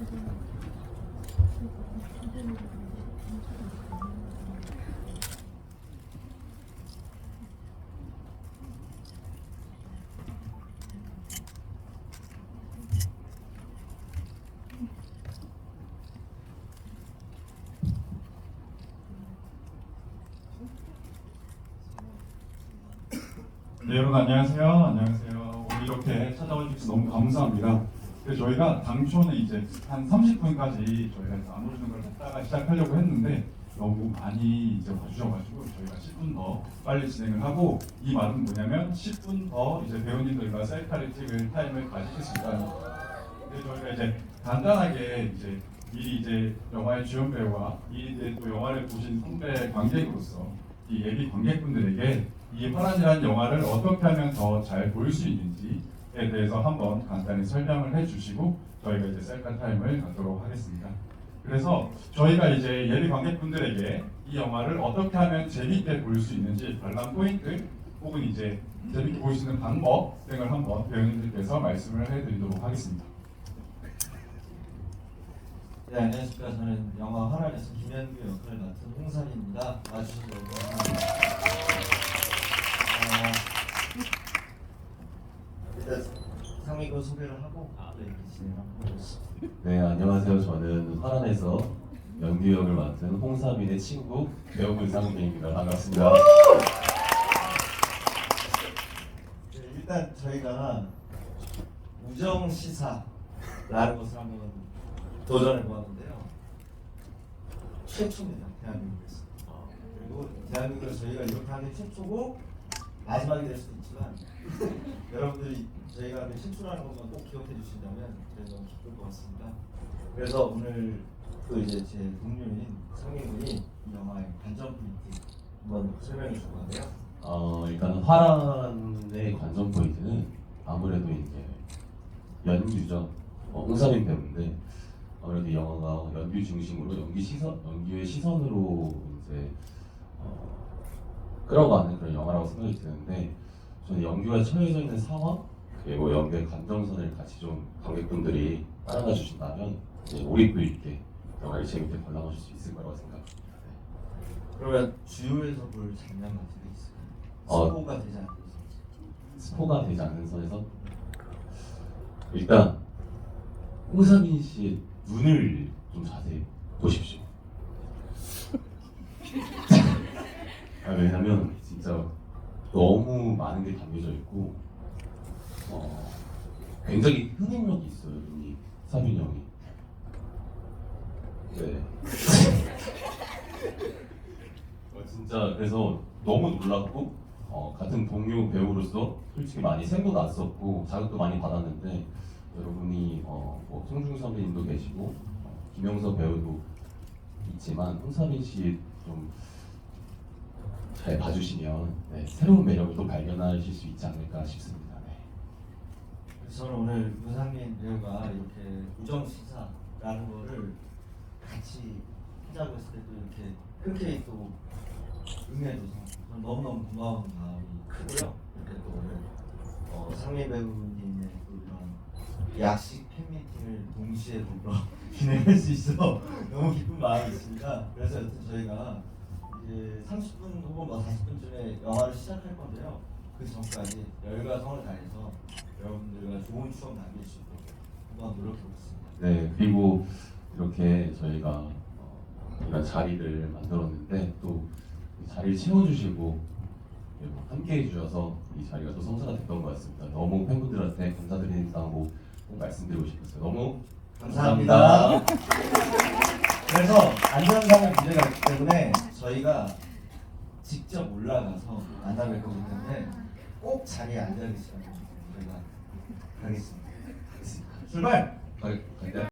네, 여러분 안녕하세요. 안녕하세요. 오늘 이렇게 찾아와 주셔서 너무 감사합니다. 그래서 저희가 당초는 이제 한 30분까지 저희가 나눠주는 걸 했다가 시작하려고 했는데 너무 많이 이제 와주셔가지고 저희가 10분 더 빨리 진행을 하고 이 말은 뭐냐면 10분 더 이제 배우님들과 셀카를 찍을 타임을 가지겠습니다. 근데 저희가 이제 간단하게 이제 미리 이제 영화의 주연 배우와 이 이제 또 영화를 보신 선배 관객으로서 이 예비 관객분들에게 이 화란이라는 영화를 어떻게 하면 더 잘 보일 수 있는지에 대해서 한번 간단히 설명을 해주시고 저희가 이제 셀카 타임을 갖도록 하겠습니다. 그래서 저희가 이제 예비 관객분들에게 이 영화를 어떻게 하면 재밌게 볼 수 있는지 관람 포인트 혹은 이제 재밌게 볼 수 있는 방법 등을 한번 배우님들께서 말씀을 해드리도록 하겠습니다. 네, 안녕하십니까. 저는 영화 화란에서 김현규 역할을 맡은 홍산입니다. 와주셔서 상위군 소개를 하고 진행하고 있습니다. 네, 안녕하세요. 저는 화란에서 연규 역을 맡은 홍사빈의 친구 배우 문상민입니다. 반갑습니다. 네, 일단 저희가 우정 시사라는 것을 한번 도전해 보았는데요. 최초입니다. 대한민국에서. 그리고 대한민국에서 저희가 이렇게 하는 게 최초고 마지막이 될 수도 있지만 여러분들이 저희가 그 최초라는 것만 꼭 기억해 주신다면 저희 너무 기쁠 것 같습니다. 그래서 오늘 또 이제 제 동료인 상민군이 이 영화의 관전 포인트 한번 설명해 줄 건데요. 어, 일단 화란의 관전 포인트는 아무래도 이제 연규죠. 어, 홍사빈 배우인데 아무래도 이 영화가 연규 중심으로 연기 시선, 연규의 시선으로 이제 어, 끌어가는 그런 영화라고 생각이 드는데 저는 연규가 처해져 있는 상황 그리고 연기의 감정선을 같이 좀 관객분들이 따라가 주신다면 이제 몰입도 있게 영화를 재밌게 관람하실 수 있을 거라고 생각합니다. 네. 그러면 주요에서 볼 장면 같은 게 있어요. 어. 스포가 되지 않는 선. 스포가 되지 않는 선에서 일단 홍사빈 씨의 눈을 좀 자세히 보십시오. 아, 왜냐면 진짜 너무 많은 게 담겨져 있고 어, 굉장히 흡입력이 있어요 눈이 사빈 형이. 네. 어, 진짜 그래서 너무 놀랐고 어, 같은 동료 배우로서 솔직히 많이 생도 났었고 자극도 많이 받았는데 여러분이 어, 뭐 송중 선배님도 계시고 어, 김영서 배우도 있지만 홍사빈 씨좀 잘 봐주시면 네, 새로운 매력을 또 발견하실 수 있지 않을까 싶습니다. 네. 그래서 오늘 문상민 배우가 이렇게 우정 시사라는 거를 같이 하자고 했을 때도 이렇게 흔쾌히 또 응해줘서 너무너무 고마운 마음이 크고요. 이렇게 또 오늘 어, 상민 배우님의 또 이런 약식 팬미팅을 동시에 보러 진행할 수 있어 너무 기쁜 마음이 있습니다. 그래서 여튼 저희가 이제 30분 혹은 뭐 40분쯤에 영화를 시작할 건데요. 그 전까지 열과 성을 다해서 여러분들과 좋은 추억 남길 수 있도록 한번 노력해 보겠습니다. 네, 그리고 이렇게 저희가 어, 이런 자리를 만들었는데 또이 자리를 채워주시고 예, 뭐 함께 해 주셔서 이 자리가 또 성사가 됐던 것 같습니다. 너무 팬분들한테 감사드린다고 꼭 말씀드리고 싶었어요. 너무 감사합니다. 그래서 안전상의 문제가 있기 때문에 저희가 올라가서 만나뵐 거기 때문에 꼭 자리에 앉아 계시라고 저희가 가겠습니다. 출발! 가- 갈까요?